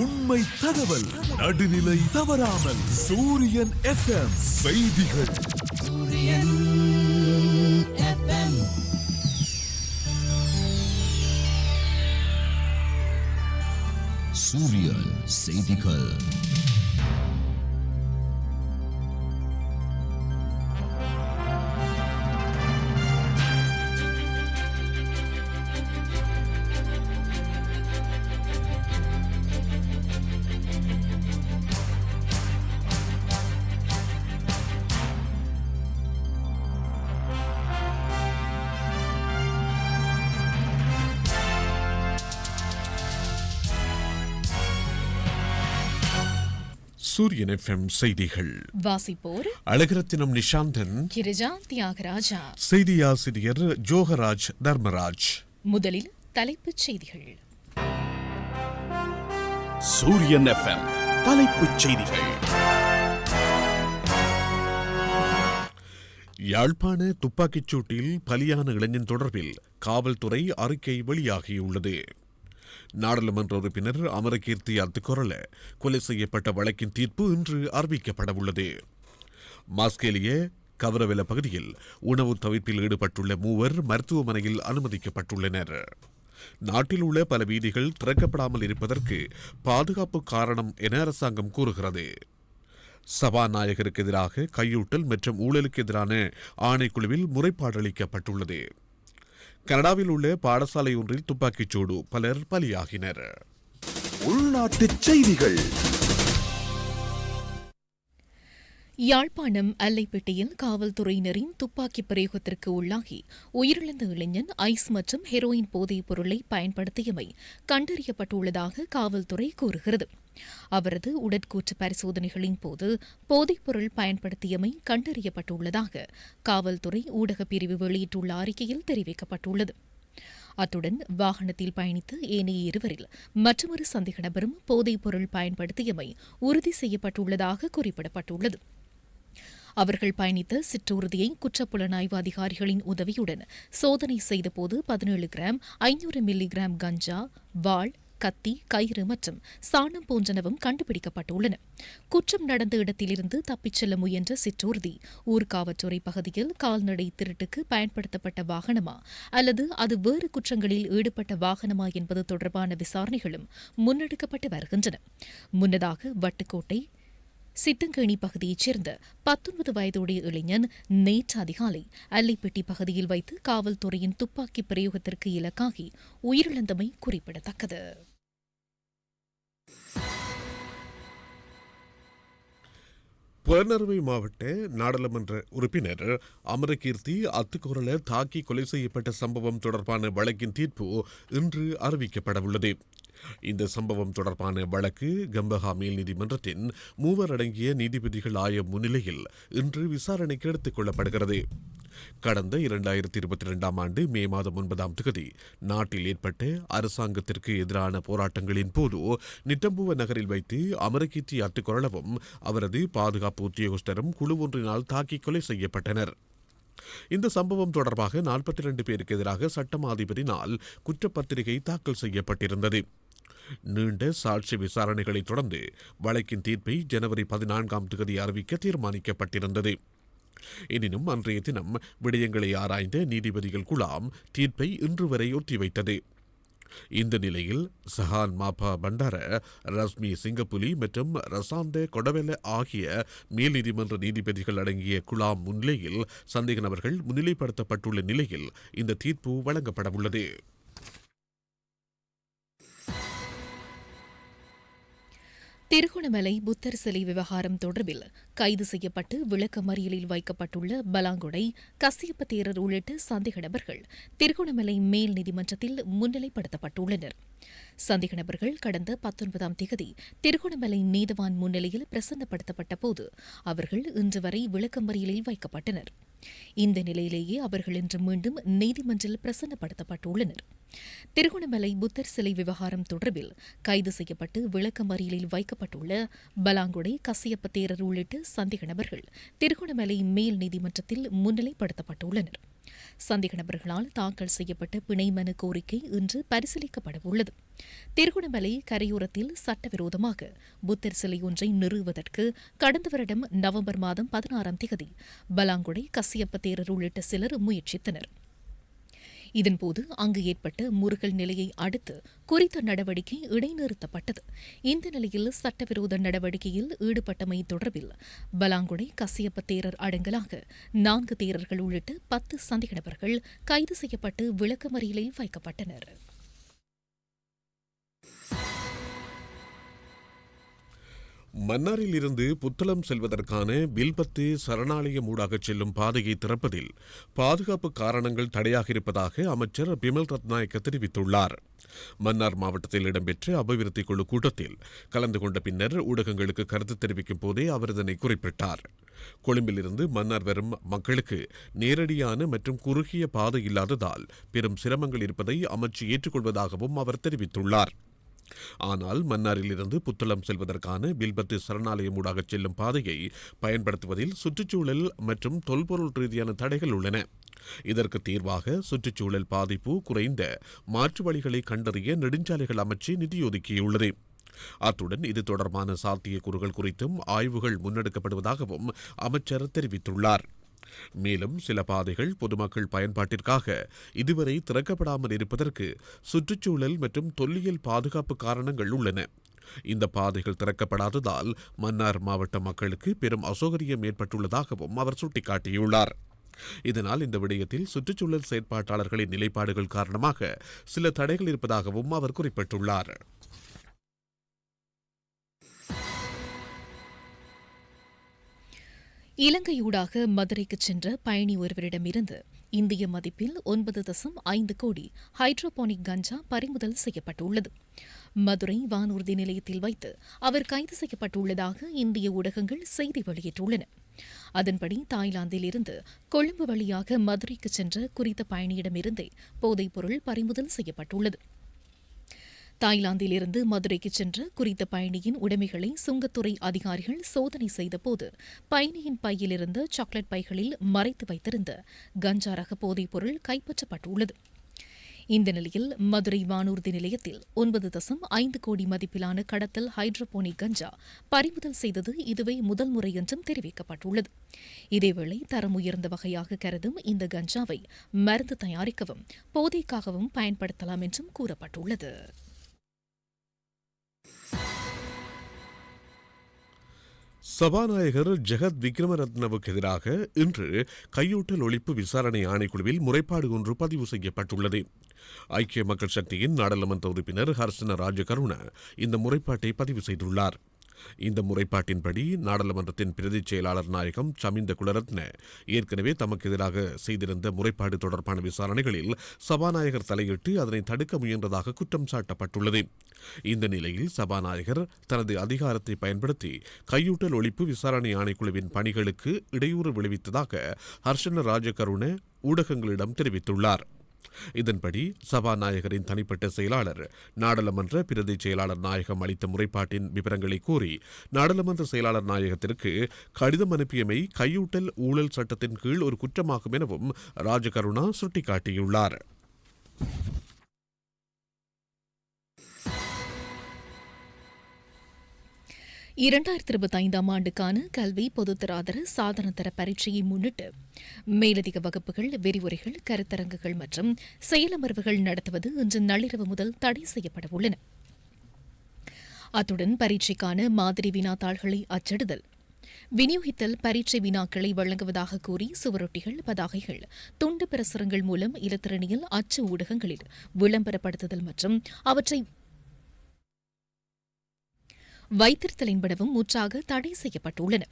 உண்மை தகவல். நடுநிலை தவறாமல். சூரியன் எஃப்எம் செய்திகள். சூரியன் செய்திகள். சூரியன் எஃப்எம் செய்திகள். வாசிப்போர் அழகரத்தினம் நிஷாந்தன். கிரிஜா தியாகராஜா. செய்தியாசிரியர் ஜோகராஜ் தர்மராஜ். முதலில் தலைப்புச் செய்திகள். சூரியன் எஃப்எம் தலைப்புச் செய்திகள். யாழ்ப்பாண துப்பாக்கிச் சூட்டில் பலியான இளைஞன் தொடர்பில் காவல்துறை அறிக்கை வெளியாகியுள்ளது. நாடாளுமன்ற உறுப்பினர் அமரகீர்த்தி அத்துக்கொரல கொலை செய்யப்பட்ட வழக்கின் தீர்ப்பு இன்று அறிவிக்கப்பட உள்ளது மாஸ்கேலிய கவரவெல பகுதியில் உணவு தவிப்பில் ஈடுபட்டுள்ள மூவர் மருத்துவமனையில் அனுமதிக்கப்பட்டுள்ளனர். நாட்டில் உள்ள பல வீதிகள் திறக்கப்படாமல் இருப்பதற்கு பாதுகாப்பு காரணம் என அரசாங்கம் கூறுகிறது. சபாநாயகருக்கு எதிராக கையூட்டல் மற்றும் ஊழலுக்கு எதிரான ஆணைக்குழுவில் முறைப்பாடு அளிக்கப்பட்டுள்ளது. கனடாவில் உள்ள பாடசாலை ஒன்றில் துப்பாக்கிச் சூடு. பலர் பலியாகினர். உள்நாட்டுச் செய்திகள். யாழ்ப்பாணம் அல்லைப்பேட்டையில் காவல்துறையினரின் துப்பாக்கி பிரயோகத்திற்கு உள்ளாகி உயிரிழந்த இளைஞன் ஐஸ் மற்றும் ஹெரோயின் போதைப் பொருளை பயன்படுத்தியமை கண்டறியப்பட்டுள்ளதாக காவல்துறை கூறுகிறது. அவரது உடற்கூற்று பரிசோதனைகளின் போது போதைப்பொருள் பயன்படுத்தியமை கண்டறியப்பட்டுள்ளதாக காவல்துறை ஊடகப் பிரிவு வெளியிட்டுள்ள அறிக்கையில் தெரிவிக்கப்பட்டுள்ளது. அத்துடன் வாகனத்தில் பயணித்த ஏனைய இருவரில் மற்றொரு சந்தேக நபரும் போதைப்பொருள் பயன்படுத்தியமை உறுதி செய்யப்பட்டுள்ளதாக குறிப்பிடப்பட்டுள்ளது. அவர்கள் பயணித்த சிற்றூர்தியை குற்றப்புலனாய்வு அதிகாரிகளின் உதவியுடன் சோதனை செய்தபோது பதினேழு கிராம் ஐநூறு மில்லி கிராம் கஞ்சா வாள் கத்தி கயிறு மற்றும் சாணம் போன்றனவும் கண்டுபிடிக்கப்பட்டுள்ளன. குற்றம் நடந்த இடத்திலிருந்து தப்பிச் செல்ல முயன்ற சிற்றூர்தி ஊர்காவற்றுறை பகுதியில் கால்நடை திருட்டுக்கு பயன்படுத்தப்பட்ட வாகனமா அல்லது அது வேறு குற்றங்களில் ஈடுபட்ட வாகனமா என்பது தொடர்பான விசாரணைகளும் முன்னெடுக்கப்பட்டு வருகின்றன. முன்னதாக வட்டுக்கோட்டை சித்தங்கேணி பகுதியைச் சேர்ந்த பத்தொன்பது வயதுடைய இளைஞன் நேற்று அதிகாலை அல்லைப்பட்டி பகுதியில் வைத்து காவல்துறையின் துப்பாக்கி பிரயோகத்திற்கு இலக்காகி உயிரிழந்தமை குறிப்பிடத்தக்கது. புலனறுவை மாவட்ட நாடாளுமன்ற உறுப்பினர் அமரகீர்த்தி அத்துக்குரல தாக்கி கொலை செய்யப்பட்ட சம்பவம் தொடர்பான வழக்கின் தீர்ப்பு இன்று அறிவிக்கப்படவுள்ளது. இந்த சம்பவம் தொடர்பான வழக்கு கம்பஹா மேல் நீதிமன்றத்தின் மூவர் அடங்கிய நீதிபதிகள் ஆய முன்னிலையில் இன்று விசாரணைக்கு எடுத்துக் கொள்ளப்படுகிறது. கடந்த இரண்டாயிரத்தி இருபத்தி இரண்டாம் ஆண்டு மே மாதம் ஒன்பதாம் தேதி நாட்டில் ஏற்பட்ட அரசாங்கத்திற்கு எதிரான போராட்டங்களின் போது நிட்டம்புவ நகரில் வைத்து அமரகீர்த்தி அத்துக்குரலவும் அவரது பாதுகாப்பு உத்தியோகஸ்தரும் குழு ஒன்றினால் தாக்கி கொலை செய்யப்பட்டனர். இந்த சம்பவம் தொடர்பாக நாற்பத்தி இரண்டு பேருக்கு எதிராக சட்டமாதிபதினால் குற்றப்பத்திரிகை தாக்கல் செய்யப்பட்டிருந்தது. நீண்ட சாட்சி விசாரணைகளை தொடர்ந்து வழக்கின் தீர்ப்பை ஜனவரி பதினான்காம் தேதி அறிவிக்க தீர்மானிக்கப்பட்டிருந்தது. எனினும் அன்றைய தினம் விடயங்களை ஆராய்ந்த நீதிபதிகள் குழாம் தீர்ப்பை இன்று வரை ஒத்திவைத்தது. இந்த நிலையில் சஹான் மாபா பண்டார ரஸ்மி சிங்கப்புலி மற்றும் ரசாந்த கொடவெல ஆகிய மேல் நீதிமன்ற நீதிபதிகள் அடங்கிய குழாம் முன்னிலையில் சந்தேக நபர்கள் முன்னிலைப்படுத்தப்பட்டுள்ள நிலையில் இந்த தீர்ப்பு வழங்கப்படவுள்ளது. திருகோணமலை புத்தர் சிலை விவகாரம் தொடர்பில் கைது செய்யப்பட்டு விளக்கமறியலில் வைக்கப்பட்டுள்ள பலாங்குடை கசியப்ப தேரர் உள்ளிட்ட சந்தேக நபர்கள் திருகோணமலை மேல் நீதிமன்றத்தில் முன்னிலைப்படுத்தப்பட்டுள்ளனர். சந்தேக நபர்கள் கடந்த பத்தொன்பதாம் தேதி திருகோணமலை நீதவான் முன்னிலையில் பிரசன்னப்படுத்தப்பட்ட போது அவர்கள் இன்று வரை விளக்கமறியலில் வைக்கப்பட்டனர். இந்த நிலையிலேயே அவர்கள் இன்று மீண்டும் நீதிமன்றில் பிரசன்னப்படுத்தப்பட்டுள்ளனர். திருகோணமலை புத்தர் சிலை விவகாரம் தொடர்பில் கைது செய்யப்பட்டு விளக்கமறியலில் வைக்கப்பட்டுள்ள பலாங்குடை கசியப்ப தேரர் உள்ளிட்ட சந்தேக நபர்கள் திருகோணமலை மேல் நீதிமன்றத்தில் முன்னிலைப்படுத்தப்பட்டுள்ளனர். சந்தேக நபர்களால் தாக்கல் செய்யப்பட்ட பிணை மனு கோரிக்கை இன்று பரிசீலிக்கப்பட உள்ளது திருகுணமலை கரையோரத்தில் சட்டவிரோதமாக புத்தர் சிலை ஒன்றை நிறுவுவதற்கு கடந்த வருடம் நவம்பர் மாதம் பதினாறாம் திகதி பலாங்குடை கசியப்ப தேரர் உள்ளிட்ட சிலர் முயற்சித்தனர். இதன்போது அங்கு ஏற்பட்ட முருகல் நிலையை அடுத்து குறித்த நடவடிக்கை இடைநிறுத்தப்பட்டது. இந்த நிலையில் சட்டவிரோத நடவடிக்கையில் ஈடுபட்டமை தொடர்பில் பலாங்குடை கசியப்ப தேரர் அடங்கலாக நான்கு தேரர்கள் உள்ளிட்ட பத்து சந்தேக நபர்கள் கைது செய்யப்பட்டு விளக்கமறியலில் வைக்கப்பட்டனர். மன்னாரில் இருந்து புத்தளம் செல்வதற்கான வில்பத்து சரணாலயம் ஊடாக செல்லும் பாதையை திறப்பதில் பாதுகாப்பு காரணங்கள் தடையாக இருப்பதாக அமைச்சர் பிமல் ரத்நாயக்க தெரிவித்துள்ளார். மன்னார் மாவட்டத்தில் இடம்பெற்ற அபிவிருத்தி குழு கூட்டத்தில் கலந்து கொண்ட பின்னர் ஊடகங்களுக்கு கருத்து தெரிவிக்கும் போதே அவர் இதனை குறிப்பிட்டார். கொழும்பிலிருந்து மன்னார் வரும் மக்களுக்கு நேரடியான மற்றும் குறுகிய பாதை இல்லாததால் பெரும் சிரமங்கள் இருப்பதை அமைச்சு ஏற்றுக்கொள்வதாகவும் அவர் தெரிவித்துள்ளார். ஆனால் மன்னாரிலிருந்து புத்தளம் செல்வதற்கான பில்பத்து சரணாலயம் ஊடாக செல்லும் பாதையை பயன்படுத்துவதில் சுற்றுச்சூழல் மற்றும் தொல்பொருள் ரீதியான தடைகள் உள்ளன. இதற்கு தீர்வாக சுற்றுச்சூழல் பாதிப்பு குறைந்த மாற்று வழிகளை கண்டறிய நெடுஞ்சாலைகள் அமைச்சு நிதி ஒதுக்கியுள்ளது. அத்துடன் இது தொடர்பான சாத்தியக்கூறுகள் குறித்தும் ஆய்வுகள் முன்னெடுக்கப்படுவதாகவும் அமைச்சர் தெரிவித்துள்ளார். மேலும் சில பாதைகள் பொதுமக்கள் பயன்பாட்டிற்காக இதுவரை திறக்கப்படாமல் இருப்பதற்கு சுற்றுச்சூழல் மற்றும் தொல்லியல் பாதுகாப்பு காரணங்கள் உள்ளன. இந்த பாதைகள் திறக்கப்படாததால் மன்னார் மாவட்ட மக்களுக்கு பெரும் அசௌகரியம் ஏற்பட்டுள்ளதாகவும் அவர் சுட்டிக்காட்டியுள்ளார். இதனால் இந்த விடயத்தில் சுற்றுச்சூழல் செயற்பாட்டாளர்களின் நிலைப்பாடுகள் காரணமாக சில தடைகள் இருப்பதாகவும் அவர் குறிப்பிட்டுள்ளார். இலங்கையூடாக மதுரைக்கு சென்ற பயணி ஒருவரிடமிருந்து இந்திய மதிப்பில் ஒன்பது தசம் ஐந்து கோடி ஹைட்ரோபோனிக் கஞ்சா பறிமுதல் செய்யப்பட்டுள்ளது. மதுரை வானூர்தி நிலையத்தில் வைத்து அவர் கைது செய்யப்பட்டுள்ளதாக இந்திய ஊடகங்கள் செய்தி வெளியிட்டுள்ளன. அதன்படி தாய்லாந்திலிருந்து கொழும்பு வழியாக மதுரைக்கு சென்ற குறித்த பயணியிடமிருந்தே போதைப்பொருள் பறிமுதல் செய்யப்பட்டுள்ளது. தாய்லாந்திலிருந்து மதுரைக்கு சென்ற குறித்த பயணியின் உடைமைகளை சுங்கத்துறை அதிகாரிகள் சோதனை செய்தபோது பயணியின் பையிலிருந்து சாக்லேட் பைகளில் மறைத்து வைத்திருந்த கஞ்சா ரக போதைப்பொருள் கைப்பற்றப்பட்டுள்ளது. இந்த நிலையில் மதுரை வானூர்தி நிலையத்தில் ஒன்பது தசம் ஐந்து கோடி மதிப்பிலான கடத்தல் ஹைட்ரோபோனிக் கஞ்சா பறிமுதல் செய்தது இதுவே முதல் முறை என்றும் தெரிவிக்கப்பட்டுள்ளது. இதேவேளை தரம் உயர்ந்த வகையாக கருதும் இந்த கஞ்சாவை மருந்து தயாரிக்கவும் போதைக்காகவும் பயன்படுத்தலாம் என்றும் கூறப்பட்டுள்ளது. சபாநாயகர் ஜெகத் விக்ரமரத்னவுக்கு எதிராக இன்று கையூட்டல் ஒழிப்பு விசாரணை ஆணைக்குழுவில் முறைப்பாடு ஒன்று பதிவு செய்யப்பட்டுள்ளது. ஐக்கிய மக்கள் சக்தியின் நாடாளுமன்ற உறுப்பினர் ஹர்சன ராஜகருண இந்த முறைப்பாட்டை பதிவு செய்துள்ளார். இந்த முறைப்பாட்டின்படி நாடாளுமன்றத்தின் பிரதிச் செயலாளர் நாயகம் சமிந்த குலரத்ன ஏற்கனவே தமக்கு எதிராக செய்திருந்த முறைப்பாடு தொடர்பான விசாரணைகளில் சபாநாயகர் தலையிட்டு அதனை தடுக்க முயன்றதாக குற்றம் சாட்டப்பட்டுள்ளது. இந்த நிலையில் சபாநாயகர் தனது அதிகாரத்தை பயன்படுத்தி கையூட்டல் ஒழிப்பு விசாரணை ஆணைக்குழுவின் பணிகளுக்கு இடையூறு விளைவித்ததாக ஹர்ஷன ராஜகருண ஊடகங்களிடம் தெரிவித்துள்ளார். இதன்படி சபாநாயகரின் தனிப்பட்ட செயலாளர் நாடாளுமன்ற பிரதி செயலாளர் நாயகம் அளித்த முறைப்பாட்டின் விவரங்களை கூறி நாடாளுமன்ற செயலாளர் நாயகத்திற்கு கடிதம் அனுப்பியமை கையூட்டல் ஊழல் சட்டத்தின் கீழ் ஒரு குற்றமாகும் எனவும் ராஜகருணா சுட்டிக்காட்டியுள்ளார். இரண்டாயிரத்தி இருபத்தி ஐந்தாம் ஆண்டுக்கான கல்வி பொதுத்தராதர சாதனத்தர பரீட்சையை முன்னிட்டு மேலதிக வகுப்புகள் விரிவுரைகள் கருத்தரங்குகள் மற்றும் செயலமர்வுகள் நடத்துவது இன்று நள்ளிரவு முதல் தடை செய்யப்பட உள்ளன. அத்துடன் பரீட்சைக்கான மாதிரி வினாத்தாள்களை அச்சிடுதல் விநியோகித்தல் பரீட்சை வினாக்களை வழங்குவதாக கூறி சுவரொட்டிகள் பதாகைகள் துண்டு பிரசுரங்கள் மூலம் இலத்திரணியில் அச்சு ஊடகங்களில் விளம்பரப்படுத்துதல் மற்றும் அவற்றை வைத்திருத்தலின்படவும் முற்றாக தடை செய்யப்பட்டுள்ளன.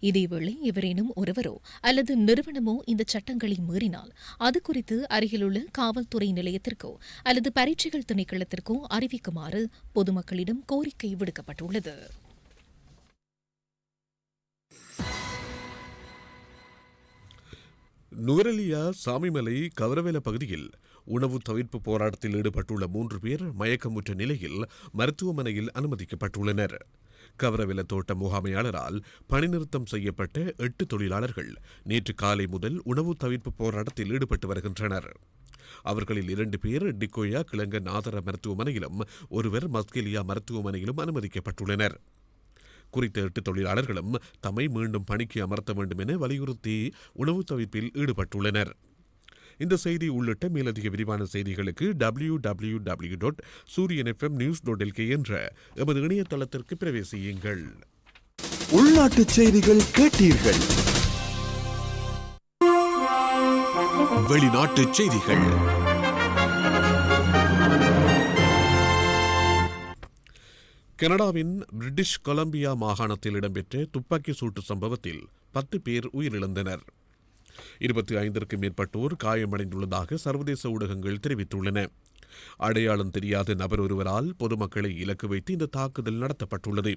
இதேவேளை எவரேனும் ஒருவரோ அல்லது நிறுவனமோ இந்த சட்டங்களை மீறினால் அது குறித்து அருகிலுள்ள காவல்துறை நிலையத்திற்கோ அல்லது பரீட்சைகள் திணைக்களத்திற்கோ அறிவிக்குமாறு பொதுமக்களிடம் கோரிக்கை விடுக்கப்பட்டுள்ளது. நுவரெலியா சாமிமலை கவரவேல பகுதியில் உணவு தவிர்ப்பு போராட்டத்தில் ஈடுபட்டுள்ள மூன்று பேர் மயக்கமுற்ற நிலையில் மருத்துவமனையில் அனுமதிக்கப்பட்டுள்ளனர். கவரவில தோட்ட முகாமையாளரால் பணிநிறுத்தம் செய்யப்பட்ட எட்டு தொழிலாளர்கள் நேற்று காலை முதல் உணவு தவிர்ப்பு போராட்டத்தில் ஈடுபட்டு வருகின்றனர். அவர்களில் இரண்டு பேர் டிக்கோயா கிழங்க நாதர மருத்துவமனையிலும் ஒருவர் மஸ்கெலியா மருத்துவமனையிலும் அனுமதிக்கப்பட்டுள்ளனர். குறித்த எட்டு தொழிலாளர்களும் தம்மை மீண்டும் பணிக்கு அமர்த்த வேண்டும் என வலியுறுத்தி உணவு தவிப்பில் ஈடுபட்டுள்ளனர். இந்த செய்தி உள்ளிட்ட மேலதிக விரிவான செய்திகளுக்கு W W W dot Sooriyan FM news dot LK என்ற எமது இணையதளத்திற்கு பிரவேசியுங்கள். உள்நாட்டு செய்திகள் கேட்டீர்கள். வெளிநாட்டு செய்திகள். கனடாவின் பிரிட்டிஷ் கொலம்பியா மாகாணத்தில் இடம்பெற்ற துப்பாக்கி சூட்டு சம்பவத்தில் பத்து பேர் உயிரிழந்தனர். இருபத்தி ஐந்திற்கும் மேற்பட்டோர் காயமடைந்துள்ளதாக சர்வதேச ஊடகங்கள் தெரிவித்துள்ளன. அடையாளம் தெரியாத நபர் ஒருவரால் பொதுமக்களை இலக்கு வைத்து இந்த தாக்குதல் நடத்தப்பட்டுள்ளது.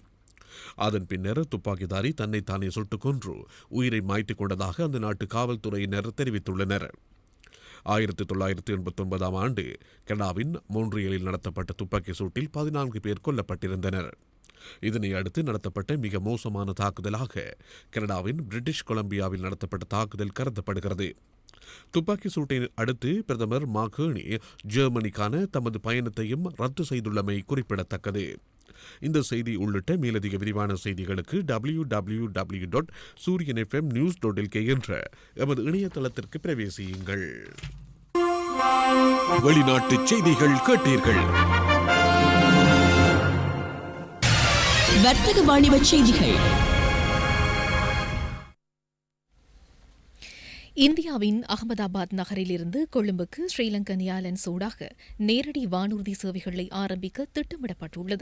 அதன் பின்னர் துப்பாக்கிதாரி தன்னைத்தானே சுட்டுக் கொன்று உயிரை மாய்த்துக் கொண்டதாக அந்த நாட்டு காவல்துறையினர் தெரிவித்துள்ளனர். ஆயிரத்தி தொள்ளாயிரத்தி எண்பத்தி ஒன்பதாம் ஆண்டு கனடாவின் மோன்றியலில் நடத்தப்பட்ட துப்பாக்கி சூட்டில் பதினான்கு பேர் கொல்லப்பட்டிருந்தனர். இதனை அடுத்து நடத்தப்பட்ட மிக மோசமான தாக்குதலாக கனடாவின் பிரிட்டிஷ் கொலம்பியாவில் நடத்தப்பட்ட தாக்குதல் கருதப்படுகிறது. துப்பாக்கி சூட்டை அடுத்து பிரதமர் மாகேனி ஜெர்மனிக்கான தமது பயணத்தையும் ரத்து செய்துள்ளமை குறிப்பிடத்தக்கது. இந்த செய்தி உள்ளிட்ட மேலதிக விரிவான செய்திகளுக்கு W W W dot Sooriyan FM news dot LK என்ற எமது இணையதளத்திற்கு பிரவேசியுங்கள். வெளிநாட்டு செய்திகள் கேட்டீர்கள். வர்த்தக வாணிப செய்திகள். இந்தியாவின் அகமதாபாத் நகரிலிருந்து கொழும்புக்கு ஸ்ரீலங்கன் ஏர்லைன்ஸ் ஊடாக நேரடி வானூர்தி சேவைகளை ஆரம்பிக்க திட்டமிடப்பட்டுள்ளது.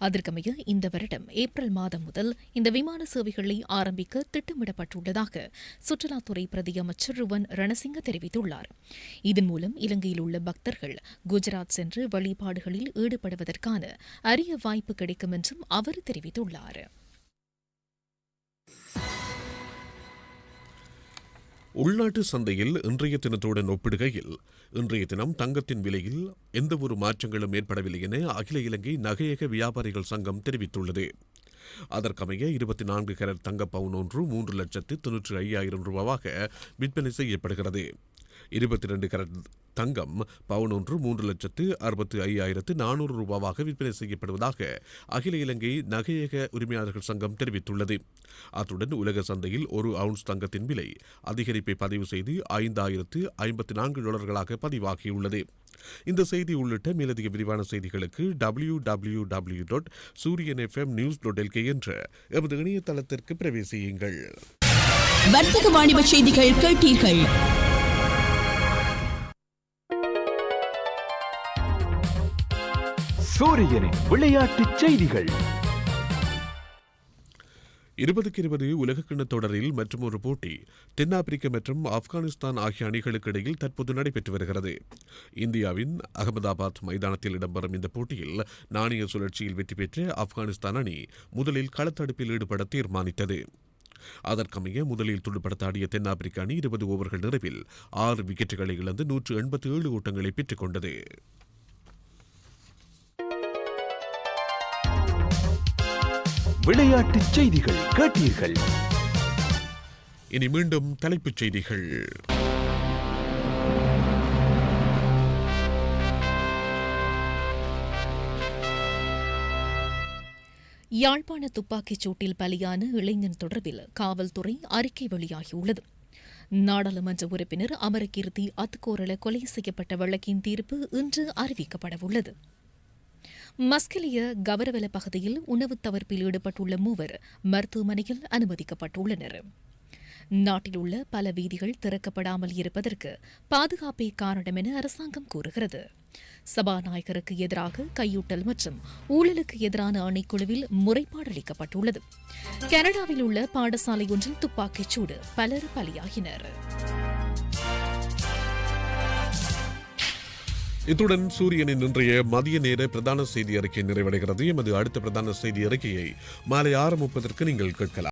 அதற்கமைய இந்த வருடம் ஏப்ரல் மாதம் முதல் இந்த விமான சேவைகளை ஆரம்பிக்க திட்டமிடப்பட்டுள்ளதாக சுற்றுலாத்துறை பிரதி அமைச்சர் ருவன் ரணசிங்க தெரிவித்துள்ளார். இதன் மூலம் இலங்கையில் உள்ள பக்தர்கள் குஜராத் சென்று வழிபாடுகளில் ஈடுபடுவதற்கான அரிய வாய்ப்பு கிடைக்கும் என்றும் அவர் தெரிவித்துள்ளார். உள்நாட்டு சந்தையில் இன்றைய தினத்துடன் ஒப்பிடுகையில் இன்றைய தினம் தங்கத்தின் விலையில் எந்தவொரு மாற்றங்களும் ஏற்படவில்லை என அகில இலங்கை நகையக வியாபாரிகள் சங்கம் தெரிவித்துள்ளது. அதற்கமைய இருபத்தி நான்கு கேரட் தங்க பவுன் ஒன்று மூன்று லட்சத்து தொன்னூற்றி ஐயாயிரம் ரூபாவாக விற்பனை செய்யப்படுகிறது. இருபத்தி ரெண்டு கேரட் தங்கம் பவுன் ஒன்று மூன்று லட்சத்து அறுபத்து ஐயாயிரத்து நானூறு ரூபாவாக விற்பனை செய்யப்படுவதாக அகில இலங்கை நகையக உரிமையாளர்கள் சங்கம் தெரிவித்துள்ளது. அத்துடன் உலக சந்தையில் ஒரு அவுன்ஸ் தங்கத்தின் விலை அதிகரிப்பை பதிவு செய்து ஐந்தாயிரத்து ஐம்பத்தி நான்கு டாலர்களாக பதிவாகியுள்ளது. இந்த செய்தி உள்ளிட்ட மேலதிக விரிவான செய்திகளுக்கு W W W dot Sooriyan FM news dot LK என்ற எமது இணையதளத்திற்கு பிரவேசியுங்கள். வர்த்தக வாணிப செய்திகள் கேட்டீர்கள். சூரியனின் விளையாட்டு செய்திகள். இருபதுக்கு இருபது உலகக்கிண தொடரில் மற்றும் ஒரு போட்டி தென்னாப்பிரிக்க மற்றும் ஆப்கானிஸ்தான் ஆகிய அணிகளுக்கு இடையில் தற்போது நடைபெற்று வருகிறது. இந்தியாவின் அகமதாபாத் மைதானத்தில் இடம்பெறும் இந்த போட்டியில் நாணய சுழற்சியில் வெற்றி பெற்ற ஆப்கானிஸ்தான் அணி முதலில் களத்தடுப்பில் ஈடுபட தீர்மானித்தது. அதற்கமைய முதலில் துடுப்படுத்தாடிய தென்னாப்பிரிக்க அணி இருபது ஓவர்கள் நிறைவில் ஆறு விக்கெட்டுகளை இழந்து நூற்று எண்பத்தி ஏழு ஓட்டங்களை பெற்றுக் கொண்டது விளையாட்டு செய்திகள் கேட்டீர்கள். இனி மீண்டும் தலைப்புச் செய்திகள். யாழ்ப்பாண துப்பாக்கிச் சூட்டில் பலியான இளைஞன் தொடர்பில் காவல்துறை அறிக்கை வெளியாகியுள்ளது. நாடாளுமன்ற உறுப்பினர் அமரகீர்த்தி அத்துக்கோரள கொலை செய்யப்பட்ட வழக்கின் தீர்ப்பு இன்று அறிவிக்கப்படவுள்ளது. மஸ்கலிய கவரவல பகுதியில் உணவுத் தவிர்ப்பில் ஈடுபட்டுள்ள மூவர் மருத்துவமனையில் அனுமதிக்கப்பட்டுள்ளனர். நாட்டில் உள்ள பல வீதிகள் திறக்கப்படாமல் இருப்பதற்கு பாதுகாப்பே காரணம் என அரசாங்கம் கூறுகிறது. சபாநாயகருக்கு எதிராக கையூட்டல் மற்றும் ஊழலுக்கு எதிரான ஆணைக்குழுவில் முறைப்பாடு அளிக்கப்பட்டுள்ளது. கனடாவில் உள்ள பாடசாலை ஒன்றில் துப்பாக்கிச் சூடு பலர் பலியாகினர். இத்துடன் சூரியனின் இன்றைய மதிய நேர பிரதான செய்தி அறிக்கை நிறைவடைகிறது. எமது அடுத்த பிரதான செய்தி அறிக்கையை மாலை ஆறு முப்பதற்கு நீங்கள் கேட்கலாம்.